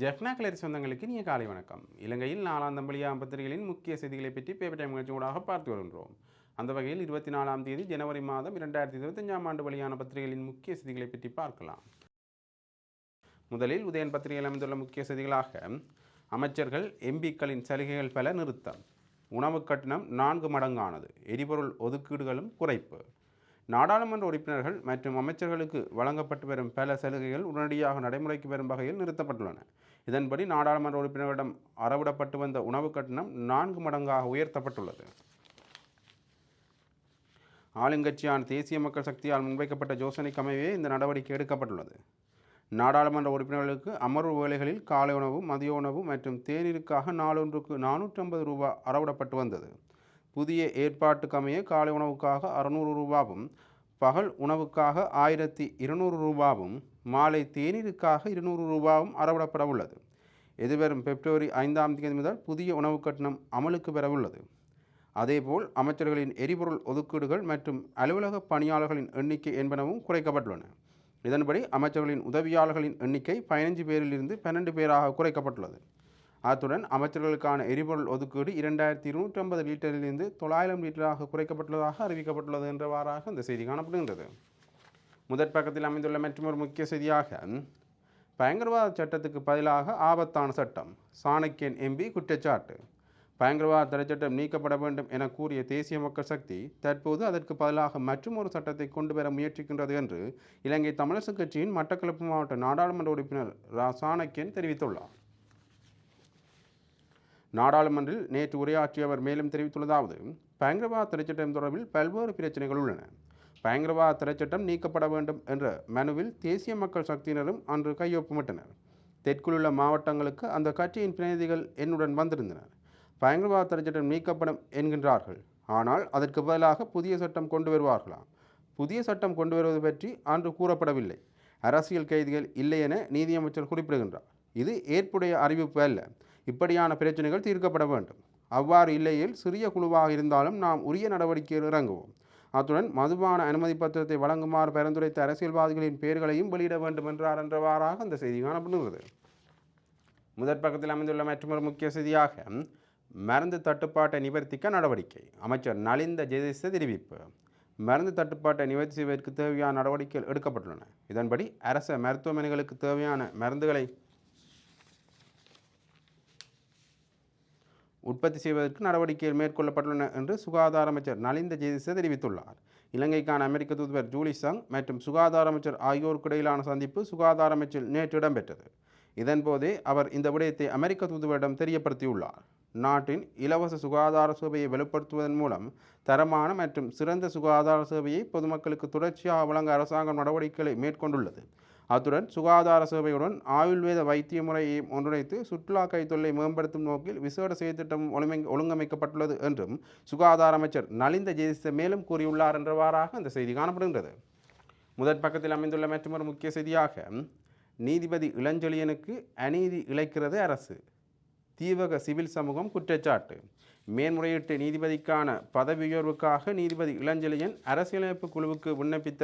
ஜெஃப்னா கிளரி சொந்தங்களுக்கு நீ காலை வணக்கம். இலங்கையில் நாலாம் தம்பளியா பத்திரிகைகளின் முக்கிய செய்திகளை பற்றி பேப்பர் டைம் நிகழ்ச்சியோடாக பார்த்து வருகின்றோம். அந்த வகையில் இருபத்தி நாலாம் தேதி ஜனவரி மாதம் இரண்டாயிரத்தி இருபத்தஞ்சாம் ஆண்டு வழியான பத்திரிகைகளின் முக்கிய செய்திகளை பற்றி பார்க்கலாம். முதலில் உதயன் பத்திரிகையில் அமைந்துள்ள முக்கிய செய்திகளாக அமைச்சர்கள் எம்பிக்களின் சலுகைகள் பல நிறுத்தம். உணவு கட்டணம் நான்கு மடங்கானது. எரிபொருள் ஒதுக்கீடுகளும் குறைப்பு. நாடாளுமன்ற உறுப்பினர்கள் மற்றும் அமைச்சர்களுக்கு வழங்கப்பட்டு வரும் பல சலுகைகள் உடனடியாக நடைமுறைக்கு வரும் வகையில் நிறுத்தப்பட்டுள்ளன. இதன்படி நாடாளுமன்ற உறுப்பினர்களிடம் அறவிடப்பட்டு வந்த உணவு கட்டணம் நான்கு மடங்காக உயர்த்தப்பட்டுள்ளது. ஆளுங்கட்சியான தேசிய மக்கள் சக்தியால் முன்வைக்கப்பட்ட யோசனைக்கு அமைவே இந்த நடவடிக்கை எடுக்கப்பட்டுள்ளது. நாடாளுமன்ற உறுப்பினர்களுக்கு அமர்வு வேலைகளில் காலை உணவு மதிய உணவு மற்றும் தேநீருக்காக நாளொன்றுக்கு நானூற்றம்பது ரூபாய் அறவிடப்பட்டு வந்தது. புதிய ஏற்பாட்டுக்கு அமைய காலை உணவுக்காக அறுநூறு ரூபாவும் பகல் உணவுக்காக ஆயிரத்தி இருநூறு ரூபாவும் மாலை தேநீருக்காக இருநூறு ரூபாவும் அறவிடப்பட உள்ளது. எதிர்வரும் பிப்ரவரி ஐந்தாம் தேதி முதல் புதிய உணவு கட்டணம் அமலுக்கு பெறவுள்ளது. அதேபோல் அமைச்சர்களின் எரிபொருள் ஒதுக்கீடுகள் மற்றும் அலுவலக பணியாளர்களின் எண்ணிக்கை என்பனவும் குறைக்கப்பட்டுள்ளன. இதன்படி அமைச்சர்களின் உதவியாளர்களின் எண்ணிக்கை பதினஞ்சு பேரிலிருந்து பன்னெண்டு பேராக குறைக்கப்பட்டுள்ளது. அத்துடன் அமைச்சர்களுக்கான எரிபொருள் ஒதுக்கீடு இரண்டாயிரத்தி இருநூற்றி ஐம்பது லிட்டரிலிருந்து தொள்ளாயிரம் லிட்டராக குறைக்கப்பட்டுள்ளதாக அறிவிக்கப்பட்டுள்ளது என்றவாறாக இந்த செய்தி காணப்படுகின்றது. முதற் பக்கத்தில் அமைந்துள்ள மற்றொரு முக்கிய செய்தியாக பயங்கரவாத சட்டத்துக்கு பதிலாக ஆபத்தான சட்டம். சாணக்கியன் எம்பி குற்றச்சாட்டு. பயங்கரவாத தடை சட்டம் நீக்கப்பட வேண்டும் என கூறிய தேசிய மக்கள் சக்தி தற்போது அதற்கு பதிலாக மற்றொரு சட்டத்தை கொண்டு வர முயற்சிக்கின்றது என்று இலங்கை தமிழரசு கட்சியின் மட்டக்களப்பு மாவட்ட நாடாளுமன்ற உறுப்பினர் ரா. சாணக்கியன் தெரிவித்துள்ளார். நாடாளுமன்றில் நேற்று உரையாற்றிய அவர் மேலும் தெரிவித்துள்ளதாவது பயங்கரவாத தடைச்சட்டம் தொடர்பில் பல்வேறு பிரச்சனைகள் உள்ளன. பயங்கரவாத தடைச்சட்டம் நீக்கப்பட வேண்டும் என்ற மனுவில் தேசிய மக்கள் சக்தியினரும் அன்று கையொப்பமிட்டனர். தெற்குள்ள மாவட்டங்களுக்கு அந்த கட்சியின் பிரதிநிதிகள் என்னுடன் வந்திருந்தனர். பயங்கரவாத தடைச்சட்டம் நீக்கப்படும் என்கின்றார்கள். ஆனால் அதற்கு பதிலாக புதிய சட்டம் கொண்டு வருவார்களாம். புதிய சட்டம் கொண்டு வருவது பற்றி அன்று கூறப்படவில்லை. அரசியல் கைதிகள் இல்லை என நீதியமைச்சர் குறிப்பிடுகின்றார். இது ஏற்புடைய அறிவிப்பு அல்ல. இப்படியான பிரச்சனைகள் தீர்க்கப்பட வேண்டும். அவ்வாறு இல்லையில் சிறிய குழுவாக இருந்தாலும் நாம் உரிய நடவடிக்கையில் இறங்குவோம். அத்துடன் மதுபான அனுமதி பத்திரத்தை வழங்குமாறு பரிந்துரைத்த அரசியல்வாதிகளின் பெயர்களையும் வெளியிட வேண்டும் என்றார் என்றவாறாக அந்த செய்தி காணப்படுகிறது. முதற் பக்கத்தில் அமைந்துள்ள மற்றொரு முக்கிய செய்தியாக மருந்து தட்டுப்பாட்டை நிவர்த்திக்க நடவடிக்கை. அமைச்சர் நலிந்த ஜெயதிச தெரிவிப்பு. மருந்து தட்டுப்பாட்டை நிவர்த்தி செய்வதற்கு தேவையான நடவடிக்கைகள் எடுக்கப்பட்டுள்ளன. இதன்படி அரச மருத்துவமனைகளுக்கு தேவையான மருந்துகளை உற்பத்தி செய்வதற்கு நடவடிக்கைகள் மேற்கொள்ளப்பட்டுள்ளன என்று சுகாதார அமைச்சர் நலிந்த ஜெயதிச தெரிவித்துள்ளார். இலங்கைக்கான அமெரிக்க தூதுவர் ஜூலி சங் மற்றும் சுகாதார அமைச்சர் ஆகியோருக்கு இடையிலான சந்திப்பு சுகாதார அமைச்சில் நேற்று இடம்பெற்றது. இதன்போதே அவர் இந்த விடயத்தை அமெரிக்க தூதுவரிடம் தெரியப்படுத்தியுள்ளார். நாட்டின் இலவச சுகாதார சேவையை வலுப்படுத்துவதன் மூலம் தரமான மற்றும் சிறந்த சுகாதார சேவையை பொதுமக்களுக்கு தொடர்ச்சியாக வழங்க அரசாங்கம் நடவடிக்கைகளை மேற்கொண்டுள்ளது. அத்துடன் சுகாதார சேவையுடன் ஆயுர்வேத வைத்திய முறையை ஒன்றிணைத்து சுற்றுலா கைத்தொழிலை மேம்படுத்தும் நோக்கில் விசேட செயற்திட்டம் ஒழுங்கமைக்கப்பட்டுள்ளது என்றும் சுகாதார அமைச்சர் நலிந்த ஜெயதிச மேலும் கூறியுள்ளார் என்றவாறாக அந்த செய்தி காணப்படுகின்றது. முதற் பக்கத்தில் அமைந்துள்ள மற்றொரு முக்கிய செய்தியாக நீதிபதி இளஞ்செழியனுக்கு அநீதி இழைக்கிறது அரசு. தீவக சிவில் சமூகம் குற்றச்சாட்டு. மேன்முறையீட்டு நீதிபதிக்கான பதவி உயர்வுக்காக நீதிபதி இளஞ்செழியன் அரசியலமைப்பு குழுவுக்கு விண்ணப்பித்த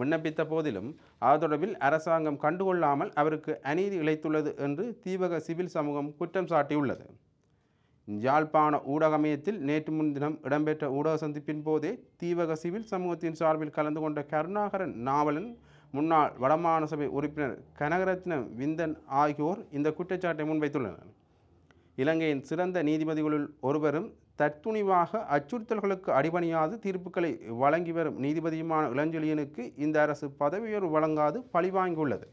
விண்ணப்பித்த போதிலும் அது தொடர்பில் அரசாங்கம் கண்டுகொள்ளாமல் அவருக்கு அநீதி இழைத்துள்ளது என்று தீபக சிவில் சமூகம் குற்றம் சாட்டியுள்ளது. யாழ்ப்பாண ஊடகமயத்தில் நேற்று முன்தினம் இடம்பெற்ற ஊடக சந்திப்பின் போதே தீவக சிவில் சமூகத்தின் சார்பில் கலந்து கொண்ட கருணாகரன் நாவலன் முன்னாள் வடமாகாண சபை உறுப்பினர் கனகரத்ன விந்தன் ஆகியோர் இந்த குற்றச்சாட்டை முன்வைத்துள்ளனர். இலங்கையின் சிறந்த நீதிபதிகளுள் ஒருவரும் தற்துணிவாக அச்சுறுத்தல்களுக்கு அடிபணியாது தீர்ப்புகளை வழங்கி வரும் நீதிபதியுமான இளஞ்செழியனுக்கு இந்த அரசு பதவியுயர்வு வழங்காது பழிவாங்கியுள்ளது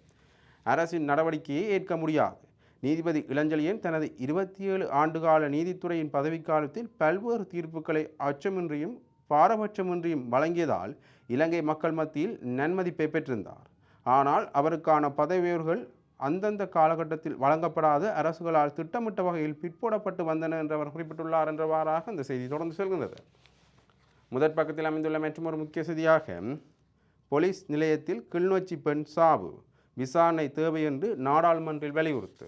அரசின் நடவடிக்கையை ஏற்க முடியாது. நீதிபதி இளஞ்செழியன் தனது இருபத்தி ஏழு ஆண்டுகால நீதித்துறையின் பதவிக்காலத்தில் பல்வேறு தீர்ப்புகளை அச்சமின்றியும் பாரபட்சமின்றியும் வழங்கியதால் இலங்கை மக்கள் மத்தியில் நன்மதிப்பை பெற்றிருந்தார். ஆனால் அவருக்கான பதவியுயர்வுகள் அந்தந்த காலகட்டத்தில் வழங்கப்படாத அரசுகளால் திட்டமிட்ட வகையில் பிற்போடப்பட்டு வந்தன என்று அவர் குறிப்பிட்டுள்ளார் என்றவாறாக இந்த செய்தி தொடர்ந்து செல்கின்றது. முதற் பக்கத்தில் அமைந்துள்ள மற்றொரு முக்கிய செய்தியாக போலீஸ் நிலையத்தில் கிளிநொச்சி பெண் சாவு விசாரணை தேவை என்று நாடாளுமன்றில் வலியுறுத்து.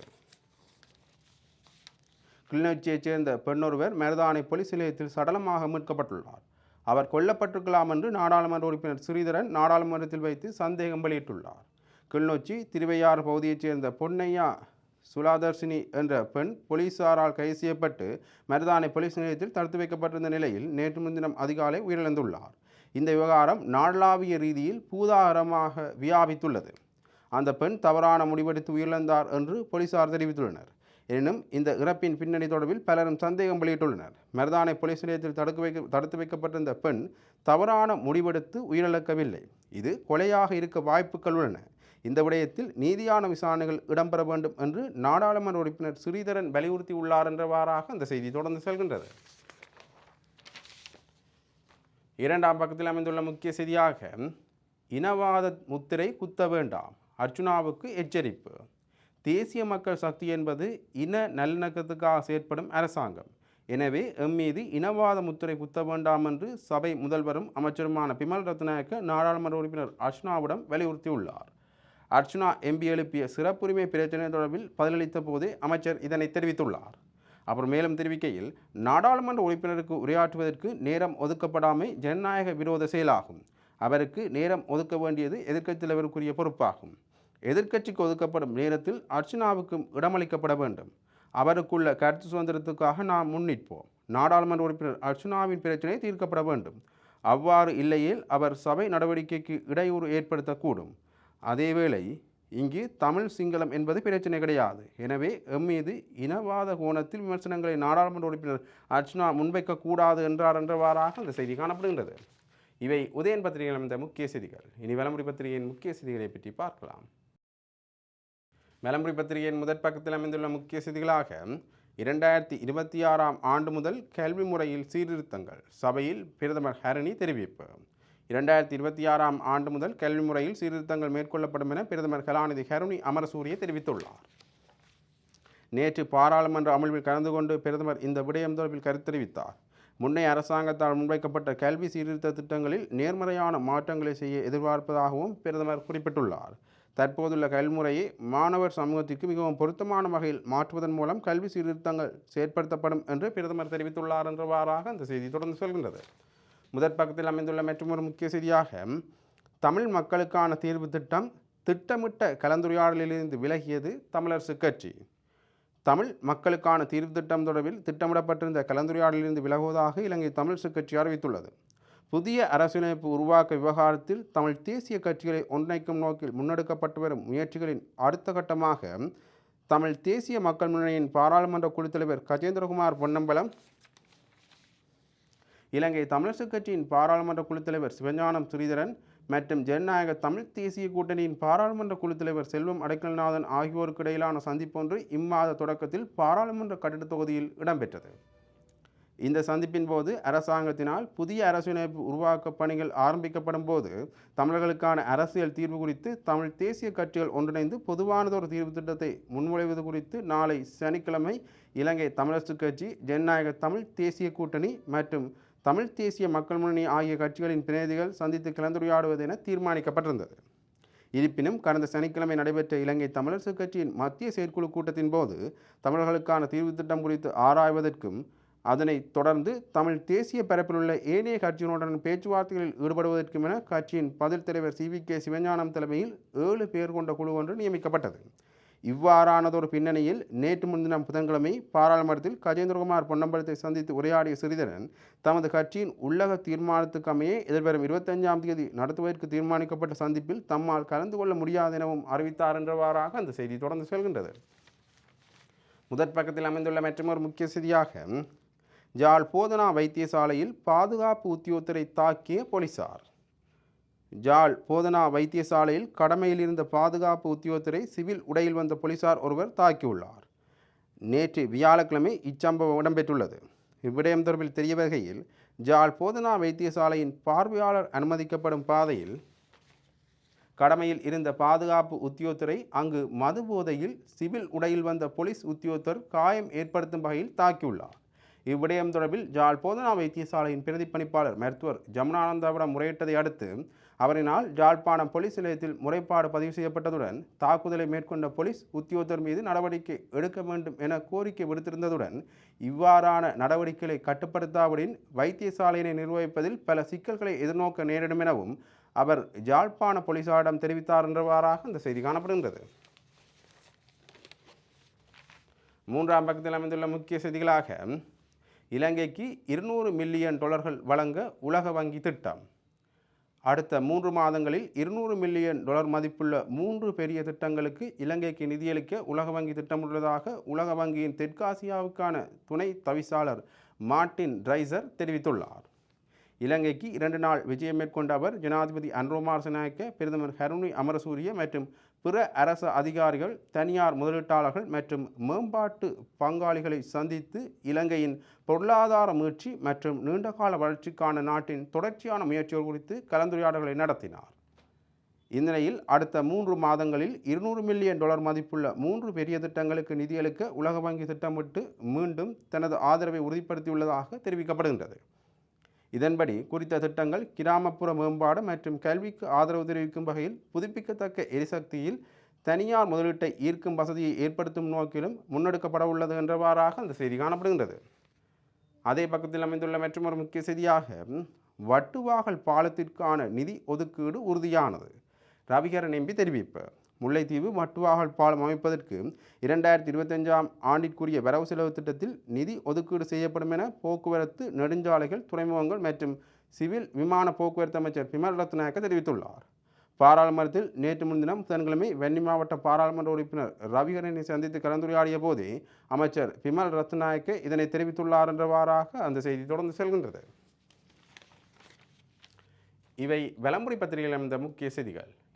கிளிநொச்சியைச் சேர்ந்த பெண்ணொருவர் மருதானை போலீஸ் நிலையத்தில் சடலமாக மீட்கப்பட்டுள்ளார். அவர் கொல்லப்பட்டிருக்கலாம் என்று நாடாளுமன்ற உறுப்பினர் ஸ்ரீதரன் நாடாளுமன்றத்தில் வைத்து சந்தேகம் வெளியிட்டுள்ளார். கிளிநொச்சி திருவையாறு பகுதியைச் சேர்ந்த பொன்னையா சுலாதர்ஷினி என்ற பெண் போலீசாரால் கைது செய்யப்பட்டு மருதானை போலீஸ் நிலையத்தில் தடுத்து வைக்கப்பட்டிருந்த நிலையில் நேற்று முன்தினம் அதிகாலை உயிரிழந்துள்ளார். இந்த விவகாரம் நாடளாவிய ரீதியில் பூதாகரமாக வியாபித்துள்ளது. அந்த பெண் தவறான முடிவெடுத்து உயிரிழந்தார் என்று போலீசார் தெரிவித்துள்ளனர். எனினும் இந்த இறப்பின் பின்னணி தொடர்பில் பலரும் சந்தேகம் வெளியிட்டுள்ளனர். மருதானை போலீஸ் நிலையத்தில் தடுத்து வைக்க தடுத்து வைக்கப்பட்டிருந்த பெண் தவறான முடிவெடுத்து உயிரிழக்கவில்லை. இது கொலையாக இருக்க வாய்ப்புகள் உள்ளன. இந்த விடயத்தில் நீதியான விசாரணைகள் இடம்பெற வேண்டும் என்று நாடாளுமன்ற உறுப்பினர் ஸ்ரீதரன் வலியுறுத்தியுள்ளார் என்றவாறாக அந்த செய்தி தொடர்ந்து செல்கின்றது. இரண்டாம் பக்கத்தில் அமைந்துள்ள முக்கிய செய்தியாக இனவாத முத்திரை குத்த வேண்டாம் அர்ச்சுனாவுக்கு எச்சரிப்பு. தேசிய மக்கள் சக்தி என்பது இன நல்லிணக்கத்துக்காக செயற்படும் அரசாங்கம். எனவே எம் மீது இனவாத முத்திரை குத்த வேண்டாம் என்று சபை முதல்வரும் அமைச்சருமான பிமல் ரத்நாயக்க நாடாளுமன்ற உறுப்பினர் அர்ச்சுனாவிடம் வலியுறுத்தியுள்ளார். அர்ச்சுனா எம்பி எழுப்பிய சிறப்புரிமை பிரச்சனை தொடர்பில் பதிலளித்த போது அமைச்சர் இதனை தெரிவித்துள்ளார். அப்புறம் மேலும் தெரிவிக்கையில் நாடாளுமன்ற உறுப்பினருக்கு உரையாற்றுவதற்கு நேரம் ஒதுக்கப்படாமை ஜனநாயக விரோத செயலாகும். அவருக்கு நேரம் ஒதுக்க வேண்டியது எதிர்க்கட்சி தலைவருக்குரிய பொறுப்பாகும். எதிர்க்கட்சிக்கு ஒதுக்கப்படும் நேரத்தில் அர்ச்சனாவுக்கும் இடமளிக்கப்பட வேண்டும். அவருக்குள்ள கருத்து சுதந்திரத்துக்காக நாம் முன்னிற்போம். நாடாளுமன்ற உறுப்பினர் அர்ச்சுனாவின் பிரச்சினை தீர்க்கப்பட வேண்டும். அவ்வாறு இல்லையேல் அவர் சபை நடவடிக்கைக்கு இடையூறு ஏற்படுத்தக்கூடும். அதேவேளை இங்கு தமிழ் சிங்களம் என்பது பிரச்சனை கிடையாது. எனவே எம்மீது இனவாத கோணத்தில் விமர்சனங்களை நாடாளுமன்ற உறுப்பினர் அர்ச்சனா முன்வைக்கக்கூடாது என்றார் என்றவாறாக அந்த செய்தி காணப்படுகின்றது. இவை உதயன் பத்திரிகையில் அமைந்த முக்கிய செய்திகள். இனி வலமுறை பத்திரிகையின் முக்கிய செய்திகளை பற்றி பார்க்கலாம். வலமுறை பத்திரிகையின் முதற் பக்கத்தில் அமைந்துள்ள முக்கிய செய்திகளாக இரண்டாயிரத்தி இருபத்தி ஆறாம் ஆண்டு முதல் கல்வி முறையில் சீர்திருத்தங்கள். சபையில் பிரதமர் ஹரணி தெரிவிப்பு. இரண்டாயிரத்தி இருபத்தி ஆறாம் ஆண்டு முதல் கல்வி முறையில் சீர்திருத்தங்கள் மேற்கொள்ளப்படும் என பிரதமர் கலாநிதி ஹருணி அமரசூரிய தெரிவித்துள்ளார். நேற்று பாராளுமன்ற அமர்வில் கலந்து கொண்டு பிரதமர் இந்த விடயம் தொடர்பில் கருத்து தெரிவித்தார். முன்னைய அரசாங்கத்தால் முன்வைக்கப்பட்ட கல்வி சீர்திருத்த திட்டங்களில் நேர்மறையான மாற்றங்களை செய்ய எதிர்பார்ப்பதாகவும் பிரதமர் குறிப்பிட்டுள்ளார். தற்போதுள்ள கல்விமுறையை மாணவர் சமூகத்திற்கு மிகவும் பொருத்தமான வகையில் மாற்றுவதன் மூலம் கல்வி சீர்திருத்தங்கள் செயற்படுத்தப்படும் என்று பிரதமர் தெரிவித்துள்ளார் என்றவாறாக அந்த செய்தி தொடர்ந்து சொல்கின்றது. முதற் பக்கத்தில் அமைந்துள்ள மற்றொரு முக்கிய செய்தியாக தமிழ் மக்களுக்கான தீர்வு திட்டம் திட்டமிட்ட கலந்துரையாடலிலிருந்து விலகியது தமிழரசு கட்சி. தமிழ் மக்களுக்கான தீர்வு திட்டம் தொடர்பில் திட்டமிடப்பட்டிருந்த கலந்துரையாடலிலிருந்து விலகுவதாக இலங்கை தமிழரசு கட்சி அறிவித்துள்ளது. புதிய அரசியலமைப்பு உருவாக்க விவகாரத்தில் தமிழ் தேசிய கட்சிகளை ஒன்றிணைக்கும் நோக்கில் முன்னெடுக்கப்பட்டு வரும் முயற்சிகளின் அடுத்த கட்டமாக தமிழ் தேசிய மக்கள் முன்னணியின் பாராளுமன்ற குழு தலைவர் கஜேந்திரகுமார் பொன்னம்பலம் இலங்கை தமிழரசு கட்சியின் பாராளுமன்ற குழு தலைவர் சிவஞானம் ஸ்ரீதரன் மற்றும் ஜனநாயக தமிழ் தேசிய கூட்டணியின் பாராளுமன்ற குழு தலைவர் செல்வம் அடைக்கல்நாதன் ஆகியோருக்கு இடையிலான சந்திப்பொன்று இம்மாத தொடக்கத்தில் பாராளுமன்ற கட்டிடத் தொகுதியில் இடம்பெற்றது. இந்த சந்திப்பின் போது அரசாங்கத்தினால் புதிய அரசியலமைப்பு உருவாக்க பணிகள் ஆரம்பிக்கப்படும் போது தமிழர்களுக்கான அரசியல் தீர்வு குறித்து தமிழ் தேசிய கட்சிகள் ஒன்றிணைந்து பொதுவானதொரு தீர்வு திட்டத்தை முன்மொழிவது குறித்து நாளை சனிக்கிழமை இலங்கை தமிழரசு கட்சி ஜனநாயக தமிழ் தேசிய கூட்டணி மற்றும் தமிழ் தேசிய மக்கள் முன்னணி ஆகிய கட்சிகளின் பிரதிநிதிகள் சந்தித்து கலந்துரையாடுவது என தீர்மானிக்கப்பட்டிருந்தது. இருப்பினும் கடந்த சனிக்கிழமை நடைபெற்ற இலங்கை தமிழரசு கட்சியின் மத்திய செயற்குழு கூட்டத்தின் போது தமிழர்களுக்கான தீர்வு திட்டம் குறித்து ஆராய்வதற்கும் அதனைத் தொடர்ந்து தமிழ் தேசிய பரப்பிலுள்ள ஏனைய கட்சியினுடன் பேச்சுவார்த்தைகளில் ஈடுபடுவதற்கும் என கட்சியின் பதில் தலைவர் சி. வி. கே. சிவஞானம் தலைமையில் ஏழு பேர் கொண்ட குழு ஒன்று நியமிக்கப்பட்டது. இவ்வாறானதொரு பின்னணியில் நேற்று முன்தினம் புதன்கிழமை பாராளுமன்றத்தில் கஜேந்திரகுமார் பொன்னம்பலத்தை சந்தித்து உரையாடிய சிறிதரன் தமது கட்சியின் உள்ளக தீர்மானத்துக்கு அமைய எதிர்வரும் இருபத்தஞ்சாம் தேதி நடத்துவதற்கு தீர்மானிக்கப்பட்ட சந்திப்பில் தம்மால் கலந்து கொள்ள முடியாது எனவும் அறிவித்தார் என்றவாறாக அந்த செய்தி தொடர்ந்து செல்கின்றது. முதற் பக்கத்தில் அமைந்துள்ள மற்றொரு முக்கிய செய்தியாக ஜாழ் போதனா வைத்தியசாலையில் பாதுகாப்பு உத்தியோகத்தரை தாக்கிய போலீசார். ஜாழ் போதனா வைத்தியசாலையில் கடமையில் இருந்த பாதுகாப்பு உத்தியோகத்தரை சிவில் உடையில் வந்த போலீசார் ஒருவர் தாக்கியுள்ளார். நேற்று வியாழக்கிழமை இச்சம்பவம் இடம்பெற்றுள்ளது. இவ்விடயம் தொடர்பில் தெரிய வருகையில் ஜாழ் போதனா வைத்தியசாலையின் பார்வையாளர் அனுமதிக்கப்படும் பாதையில் கடமையில் இருந்த பாதுகாப்பு உத்தியோகத்தரை அங்கு மது போதையில் சிவில் உடையில் வந்த போலீஸ் உத்தியோகத்தர் காயம் ஏற்படுத்தும் வகையில் தாக்கியுள்ளார். இவ்விடயம் தொடர்பில் ஜாழ் போதனா வைத்தியசாலையின் பிரதிப்பணிப்பாளர் மருத்துவர் ஜமுனானந்தாவிடம் முறையிட்டதை அடுத்து அவரினால் ஜாழ்ப்பாணம் போலீஸ் நிலையத்தில் முறைப்பாடு பதிவு செய்யப்பட்டதுடன் தாக்குதலை மேற்கொண்ட போலீஸ் உத்தியோகத்தர் மீது நடவடிக்கை எடுக்க வேண்டும் என கோரிக்கை விடுத்திருந்ததுடன் இவ்வாறான நடவடிக்கைகளை கட்டுப்படுத்தாவிடின் வைத்தியசாலையினை நிர்வகிப்பதில் பல சிக்கல்களை எதிர்நோக்க நேரிடும் எனவும் அவர் ஜாழ்ப்பாண போலீசாரிடம் தெரிவித்தார் என்றவாறாக இந்த செய்தி காணப்படுகின்றது. மூன்றாம் பக்கத்தில் அமைந்துள்ள முக்கிய செய்திகளாக இலங்கைக்கு இருநூறு மில்லியன் டாலர்கள் வழங்க உலக வங்கி திட்டம். அடுத்த மூன்று மாதங்களில் இருநூறு மில்லியன் டாலர் மதிப்புள்ள மூன்று பெரிய திட்டங்களுக்கு இலங்கைக்கு நிதியளிக்க உலக வங்கி திட்டமிட்டுள்ளதாக உலக வங்கியின் தெற்காசியாவுக்கான துணை தவிசாளர் மார்ட்டின் ட்ரைசர் தெரிவித்துள்ளார். இலங்கைக்கு இரண்டு நாள் விஜயம் மேற்கொண்ட அவர் ஜனாதிபதி அன்ரோமார் சனாயக்க பிரதமர் ஹருணி அமரசூரிய மற்றும் பிற அரசு அதிகாரிகள் தனியார் முதலீட்டாளர்கள் மற்றும் மேம்பாட்டு பங்காளிகளை சந்தித்து இலங்கையின் பொருளாதார மீட்சி மற்றும் நீண்டகால வளர்ச்சிக்கான நாட்டின் தொடர்ச்சியான முயற்சிகள் குறித்து கலந்துரையாடல்களை நடத்தினார். இந்நிலையில் அடுத்த மூன்று மாதங்களில் இருநூறு மில்லியன் டாலர் மதிப்புள்ள மூன்று பெரிய திட்டங்களுக்கு நிதியளிக்க உலக வங்கி திட்டமிட்டு மீண்டும் தனது ஆதரவை உறுதிப்படுத்தியுள்ளதாக தெரிவிக்கப்படுகின்றது. இதன்படி குறித்த திட்டங்கள் கிராமப்புற மேம்பாடு மற்றும் கல்விக்கு ஆதரவு தெரிவிக்கும் வகையில் புதுப்பிக்கத்தக்க எரிசக்தியில் தனியார் முதலீட்டை ஈர்க்கும் வசதியை ஏற்படுத்தும் நோக்கிலும் முன்னெடுக்கப்பட உள்ளது என்றவாறாக அந்த செய்தி காணப்படுகின்றது. அதே பக்கத்தில் அமைந்துள்ள மற்றொரு முக்கிய செய்தியாக வட்டுவாகல் பாலத்திற்கான நிதி ஒதுக்கீடு உறுதியானது. ரவிகரன் எம்பி தெரிவிப்பு. முல்லைத்தீவு மட்டுவாகல் பாலம் அமைப்பதற்கு இரண்டாயிரத்தி இருபத்தஞ்சாம் ஆண்டிற்குரிய வரவு செலவு திட்டத்தில் நிதி ஒதுக்கீடு செய்யப்படும் என போக்குவரத்து நெடுஞ்சாலைகள் துறைமுகங்கள் மற்றும் சிவில் விமான போக்குவரத்து அமைச்சர் பிமல் ரத்நாயக்க தெரிவித்துள்ளார். பாராளுமன்றத்தில் நேற்று முன்தினம் புதன்கிழமை வெண்ணி மாவட்ட பாராளுமன்ற உறுப்பினர் ரவிகரனை சந்தித்து கலந்துரையாடிய போதே அமைச்சர் பிமல் ரத்நாயக்க இதனை தெரிவித்துள்ளார் என்றவாறாக அந்த செய்தி தொடர்ந்து செல்கின்றது. இவை விளம்பரி பத்திரிகையில் அமைந்த முக்கிய செய்திகள்.